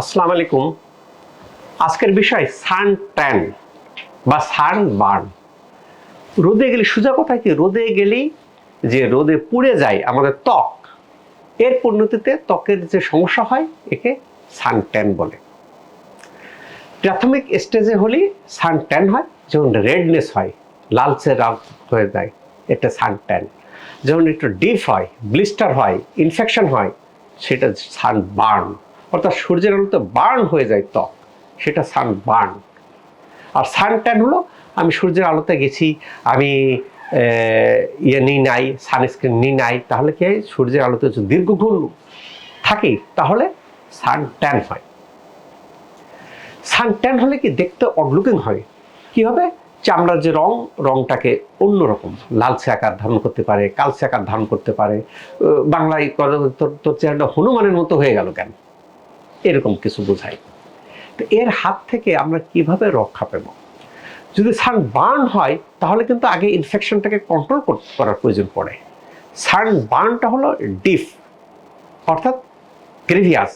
আসসালামু আলাইকুম। আজকের বিষয় সান ট্যান বা সান বার্ন। রোদে গেলে সোজা কথা কি? রোদে গেলেই যে রোদে পুড়ে যায় আমাদের ত্বক, এর পরিণতিতে ত্বকের যে সমস্যা হয়, একে সান ট্যান বলে। প্রাথমিক স্টেজে হলে সান ট্যান হয় যেমন রেডনেস হয়, লালচে রাগ হয়ে যায়, এটা সান ট্যান। যেমন একটু ডিপ হয় ব্লিস্টার হয় ইনফেকশন হয়, সেটা সান বার্ন। অর্থাৎ সূর্যের আলোতে বার্ন হয়ে যায় ত্বক, সেটা সান বার্ন। আর সান ট্যান হলো, আমি সূর্যের আলোতে গেছি, আমি ইয়ে নিই, নাই, সানস্ক্রিন নিই, নাই, তাহলে কি হয়? সূর্যের আলোতে যদি দীর্ঘক্ষণ থাকি, তাহলে সান ট্যান হয়। সান ট্যান হলে কি দেখতে অডলুকিং হয়? কি হবে? চামড়ার যে রং, রংটাকে অন্যরকম। লালচে আকার ধারণ করতে পারে, কালচে আকার ধারণ করতে পারে। বাংলায় তোর চেহারাটা হনুমানের মতো হয়ে গেল কেন? এরকম কিছু বোঝায়। তো এর হাত থেকে আমরা কীভাবে রক্ষা পেব? যদি সান বার্ন হয়, তাহলে কিন্তু আগে ইনফেকশনটাকে কন্ট্রোল করার প্রয়োজন পড়ে। সান বার্নটা হলো ডিপ অর্থাৎ গ্রেভিয়াস।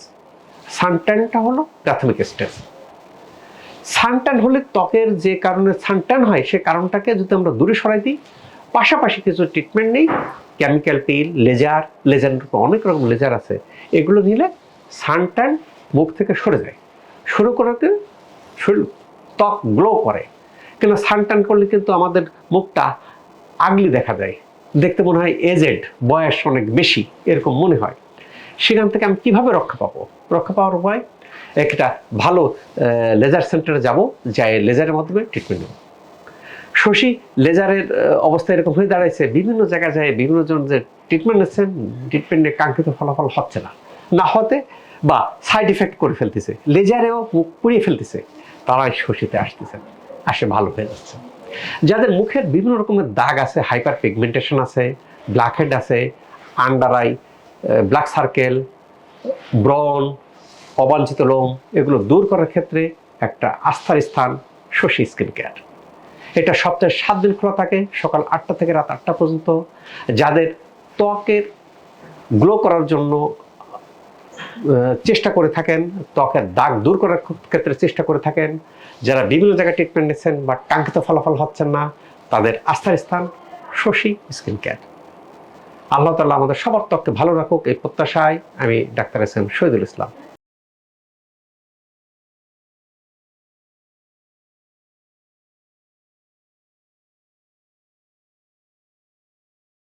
সানট্যানটা হলো প্রাথমিক স্টেজ। সানট্যান হলে ত্বকের যে কারণে সানট্যান হয়, সে কারণটাকে যদি আমরা দূরে সরাই দিই, পাশাপাশি কিছু ট্রিটমেন্ট নেই কেমিক্যাল পিল লেজার লেজার অনেক রকম লেজার আছে। এগুলো নিলে সানট্যান মুখ থেকে সরে যায়। শুরু করাতে শরীর ত্বক গ্লো করে। কিন্তু টান করলে কিন্তু আমাদের মুখটা আগলি দেখা যায়। দেখতে মনে হয় এজেড বয়স অনেক বেশি, এরকম মনে হয়। সেখান থেকে আমি কীভাবে রক্ষা পাবো? রক্ষা পাওয়ার উপায়? একটা ভালো লেজার সেন্টারে যাব, যাই লেজারের মাধ্যমে ট্রিটমেন্ট নেব। শশী লেজারের অবস্থা এরকম হয়ে দাঁড়াইছে, বিভিন্ন জায়গায় যায়, বিভিন্ন জন যে ট্রিটমেন্ট নিচ্ছেন ট্রিটমেন্টে কাঙ্ক্ষিত ফলাফল হচ্ছে না। না হতে বা সাইড ইফেক্ট করে ফেলতেছে। লেজারেও পুড়িয়ে ফেলতেছে। তারাই শশীতে আসতেছে। আসে ভালো হয়ে যাচ্ছে। যাদের মুখের বিভিন্ন রকমের দাগ আছে হাইপার পিগমেন্টেশন আছে ব্ল্যাক হেড আছে আন্ডার আই ব্ল্যাক সার্কেল ব্রন অবাঞ্ছিত লোম, এগুলো দূর করার ক্ষেত্রে একটা আস্থার স্থান শশী স্কিন কেয়ার এটা সপ্তাহে সাত দিন খোলা থাকে, সকাল আটটা থেকে রাত আটটা পর্যন্ত। যাদের ত্বকের গ্লো করার জন্য চেষ্টা করে থাকেন, ত্বকের দাগ দূর করার ক্ষেত্রে চেষ্টা করে থাকেন। যারা বিভিন্ন জায়গায় ট্রিটমেন্ট নিচ্ছেন বা কাঙ্ক্ষিত ফলাফল হচ্ছেন না, তাদের আস্থার স্থান শশী স্কিন কেয়ার আল্লাহ তাল্লাহ আমাদের সবার ত্বককে ভালো রাখুক, এই প্রত্যাশায় আমি ডাক্তার এস এম শহীদুল ইসলাম।